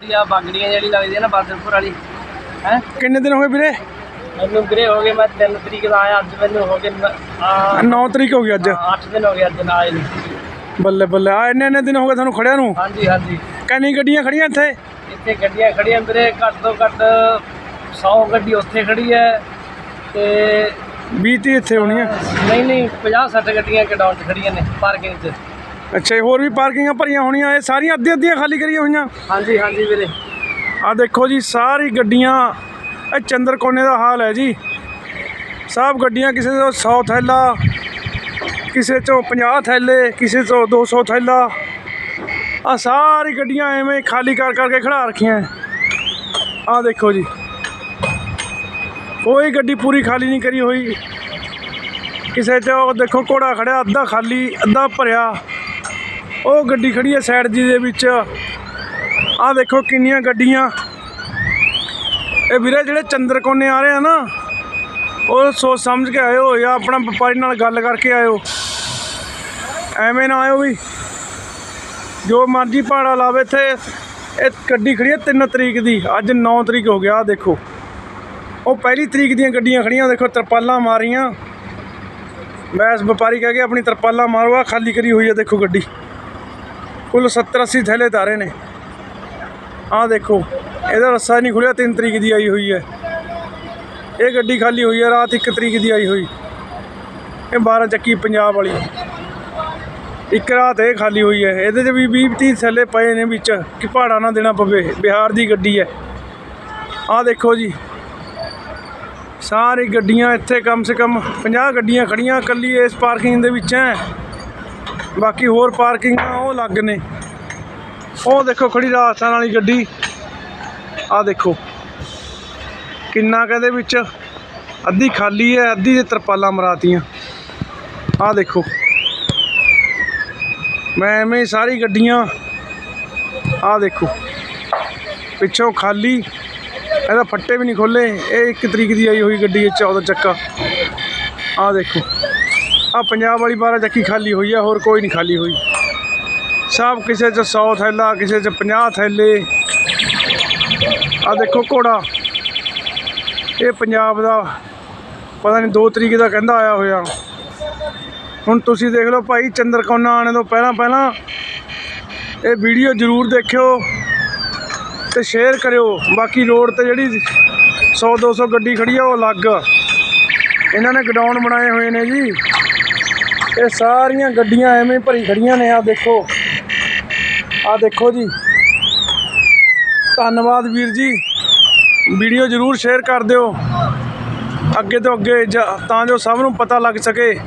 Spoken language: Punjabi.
ਦੀ ਆ ਬਾਗੜੀਆਂ ਜਿਹੜੀ ਲੱਗਦੀ ਹੈ ਨਾ ਬਾਦਲਪੁਰ ਵਾਲੀ। ਹੈ? ਕਿੰਨੇ ਦਿਨ ਹੋਏ ਵੀਰੇ? ਮੈਨੂੰ ਵੀਰੇ ਹੋ ਗਏ ਮੈਂ 3 ਤਰੀਕ ਦਾ ਆਇਆ ਅੱਜ ਮੈਨੂੰ ਹੋ ਗਏ 9 ਤਰੀਕ ਹੋ ਗਈ ਅੱਜ। 8 ਦਿਨ ਹੋ ਗਏ ਅੱਜ ਨਾ ਆਏ ਨੂੰ ਬੱਲੇ ਬੱਲੇ ਆ ਇੰਨੇ ਇੰਨੇ ਦਿਨ ਹੋ ਗਏ ਤੁਹਾਨੂੰ ਖੜਿਆ ਨੂੰ? ਹਾਂਜੀ ਹਾਂਜੀ। ਕਿੰਨੀ ਗੱਡੀਆਂ ਖੜੀਆਂ ਇੱਥੇ? ਇੱਥੇ ਗੱਡੀਆਂ ਖੜੀਆਂ ਵੀਰੇ ਘੱਟ ਤੋਂ ਘੱਟ 100 ਗੱਡੀ ਉੱਥੇ ਖੜੀ ਹੈ ਤੇ 20 30 ਇੱਥੇ ਹੋਣੀਆਂ। ਨਹੀਂ ਨਹੀਂ 50 60 ਗੱਡੀਆਂ ਗਡਾਊਨ 'ਚ ਖੜੀਆਂ ਨੇ ਪਾਰਕਿੰਗ 'ਚ। ਅੱਛਾ ਹੋਰ ਵੀ ਪਾਰਕਿੰਗਾਂ ਭਰੀਆਂ ਹੋਣੀਆਂ ਇਹ ਸਾਰੀਆਂ ਅੱਧੀ ਅੱਧੀਆਂ ਖਾਲੀ ਕਰੀਆਂ ਹੋਈਆਂ? ਹਾਂਜੀ ਹਾਂਜੀ ਵੀਰੇ। ਆ ਦੇਖੋ ਜੀ ਸਾਰੀ ਗੱਡੀਆਂ ਇਹ ਚੰਦਰ ਕੋਨੇ ਦਾ ਹਾਲ ਹੈ ਜੀ। ਸਭ ਗੱਡੀਆਂ ਕਿਸੇ ਤੋਂ 100 ਥੈਲਾ ਕਿਸੇ ਤੋਂ 50 ਥੈਲੇ ਕਿਸੇ ਤੋਂ 200 ਥੈਲਾ। ਆ ਸਾਰੀ ਗੱਡੀਆਂ ਐਵੇਂ ਖਾਲੀ ਕਰ ਕਰਕੇ ਖੜਾ ਰੱਖੀਆਂ ਆ ਦੇਖੋ ਜੀ। ਕੋਈ ਗੱਡੀ ਪੂਰੀ ਖਾਲੀ ਨਹੀਂ ਕਰੀ ਹੋਈ। ਕਿਸੇ ਉਹ ਦੇਖੋ ਘੋੜਾ ਖੜਿਆ ਅੱਧਾ ਖਾਲੀ ਅੱਧਾ ਭਰਿਆ। ਉਹ ਗੱਡੀ ਖੜੀ ਹੈ ਸਾਈਡ ਜੀ ਦੇ ਵਿੱਚ। ਆਹ ਦੇਖੋ ਕਿੰਨੀਆਂ ਗੱਡੀਆਂ। ਇਹ ਵੀਰੇ ਜਿਹੜੇ ਚੰਦਰ ਕੋਨੇ ਆ ਰਹੇ ਆ ਨਾ, ਉਹ ਸੋਚ ਸਮਝ ਕੇ ਆਇਓ, ਜਾਂ ਆਪਣਾ ਵਪਾਰੀ ਨਾਲ ਗੱਲ ਕਰਕੇ ਆਇਓ। ਐਵੇਂ ਨਾ ਆਇਓ ਵੀ। ਜੋ ਮਰਜ਼ੀ ਭਾੜਾ ਲਾਵੇ ਇੱਥੇ, ਇਹ ਗੱਡੀ ਖੜੀ ਹੈ 3 ਤਰੀਕ ਦੀ, ਅੱਜ 9 ਤਰੀਕ ਹੋ ਗਿਆ, ਆਹ ਦੇਖੋ। ਉਹ ਪਹਿਲੀ ਤਰੀਕ ਦੀਆਂ ਗੱਡੀਆਂ ਖੜੀਆਂ, ਦੇਖੋ ਤਰਪਾਲਾਂ ਮਾਰੀਆਂ। ਬੈਸ ਵਪਾਰੀ ਕਹਿ ਕੇ ਆਪਣੀ ਤਰਪਾਲਾਂ ਮਾਰੋ, ਆਹ ਖਾਲੀ ਕਰੀ ਹੋਈ ਹੈ, ਦੇਖੋ ਗੱਡੀ। ਕੁੱਲ 70 80 ਥੈਲੇ ਤਾਰੇ ਨੇ। ਆਹ ਦੇਖੋ, ਇਹਦਾ ਰੱਸਾ ਨਹੀਂ ਖੁੱਲਿਆ 3 ਤਰੀਕ ਦੀ ਆਈ ਹੋਈ ਹੈ। ਇਹ ਗੱਡੀ ਖਾਲੀ ਹੋਈ ਹੈ, ਰਾਤ 1 ਤਰੀਕ ਦੀ ਆਈ ਹੋਈ। ਇਹ 12 ਚੱਕੀ ਪੰਜਾਬ ਵਾਲੀ। ਇੱਕ ਰਾਤ ਇਹ ਖਾਲੀ ਹੋਈ ਹੈ। ਇਹਦੇ 'ਚ ਵੀ 20 30 ਥੈਲੇ ਪਏ ਨੇ ਵਿੱਚ, ਕਿ ਭਾੜਾ ਨਾ ਦੇਣਾ ਪਵੇ। ਬਿਹਾਰ ਦੀ ਗੱਡੀ ਹੈ। ਆਹ ਦੇਖੋ ਜੀ। ਸਾਰੀ ਗੱਡੀਆਂ ਇੱਥੇ ਕਮ ਸੇ ਕਮ 50 ਗੱਡੀਆਂ ਖੜੀਆਂ ਕੱਲੀ ਇਸ ਪਾਰਕਿੰਗ ਦੇ ਵਿੱਚ ਹੈ। ਬਾਕੀ ਹੋਰ ਪਾਰਕਿੰਗਾਂ ਉਹ ਲੱਗ ਨੇ। ਉਹ ਦੇਖੋ ਖੜੀ ਰਾਜਸਥਾਨ ਵਾਲੀ ਗੱਡੀ। ਆਹ ਦੇਖੋ। ਕਿੰਨਾ ਕਹਦੇ ਵਿੱਚ ਅੱਧੀ ਖਾਲੀ ਹੈ, ਅੱਧੀ ਦੇ ਤਰਪਾਲਾਂ ਮਰਾਤੀਆਂ। ਆਹ ਦੇਖੋ। ਮੈਂ ਐਵੇਂ ਸਾਰੀ ਗੱਡੀਆਂ, ਆਹ ਦੇਖੋ। ਪਿੱਛੋਂ ਖਾਲੀ, ਇਹਦਾ ਫੱਟੇ ਵੀ ਨਹੀਂ ਖੋਲੇ ਇਹ ਇੱਕ ਤਰੀਕ ਦੀ ਆਈ ਹੋਈ ਗੱਡੀ ਹੈ 14 ਚੱਕਾ। ਆਹ ਦੇਖੋ। ਆ ਪੰਜਾਬ ਵਾਲੀ 12 ਚੱਕੀ ਖਾਲੀ ਹੋਈ ਆ, ਹੋਰ ਕੋਈ ਨਹੀਂ ਖਾਲੀ ਹੋਈ। ਸਭ ਕਿਸੇ ਚ 100 ਥੈਲਾ, ਕਿਸੇ ਚ 50 ਥੈਲੇ। ਆ ਦੇਖੋ ਘੋੜਾ। ਇਹ ਪੰਜਾਬ ਦਾ ਪਤਾ ਨਹੀਂ 2 ਤਰੀਕ ਦਾ ਕਹਿੰਦਾ ਆਇਆ ਹੋਇਆ। ਹੁਣ ਤੁਸੀਂ ਦੇਖ ਲਓ ਭਾਈ, ਚੰਦਰਕੋਨਾ ਆਣੇ ਤੋਂ ਪਹਿਲਾਂ ਪਹਿਲਾਂ ਇਹ ਵੀਡੀਓ ਜ਼ਰੂਰ ਦੇਖਿਓ ਤੇ ਸ਼ੇਅਰ ਕਰਿਓ। ਬਾਕੀ ਰੋਡ ਤੇ ਜਿਹੜੀ 100 200 ਗੱਡੀ ਖੜੀ ਆ, ਉਹ ਅਲੱਗ। ਇਹਨਾਂ ਨੇ ਗਡਾਊਨ ਬਣਾਏ ਹੋਏ ਨੇ ਜੀ। ਇਹ ਸਾਰੀਆਂ ਗੱਡੀਆਂ ਐਵੇਂ ਭਰੀ ਖੜੀਆਂ ਨੇ ਆ ਦੇਖੋ। ਆ ਦੇਖੋ ਜੀ। ਧੰਨਵਾਦ ਵੀਰ ਜੀ। ਵੀਡੀਓ ਜਰੂਰ ਸ਼ੇਅਰ ਕਰ ਦਿਓ। ਅੱਗੇ ਤੋਂ ਅੱਗੇ ਜ- ਤਾਂ ਜੋ ਸਭ ਨੂੰ ਪਤਾ ਲੱਗ ਸਕੇ।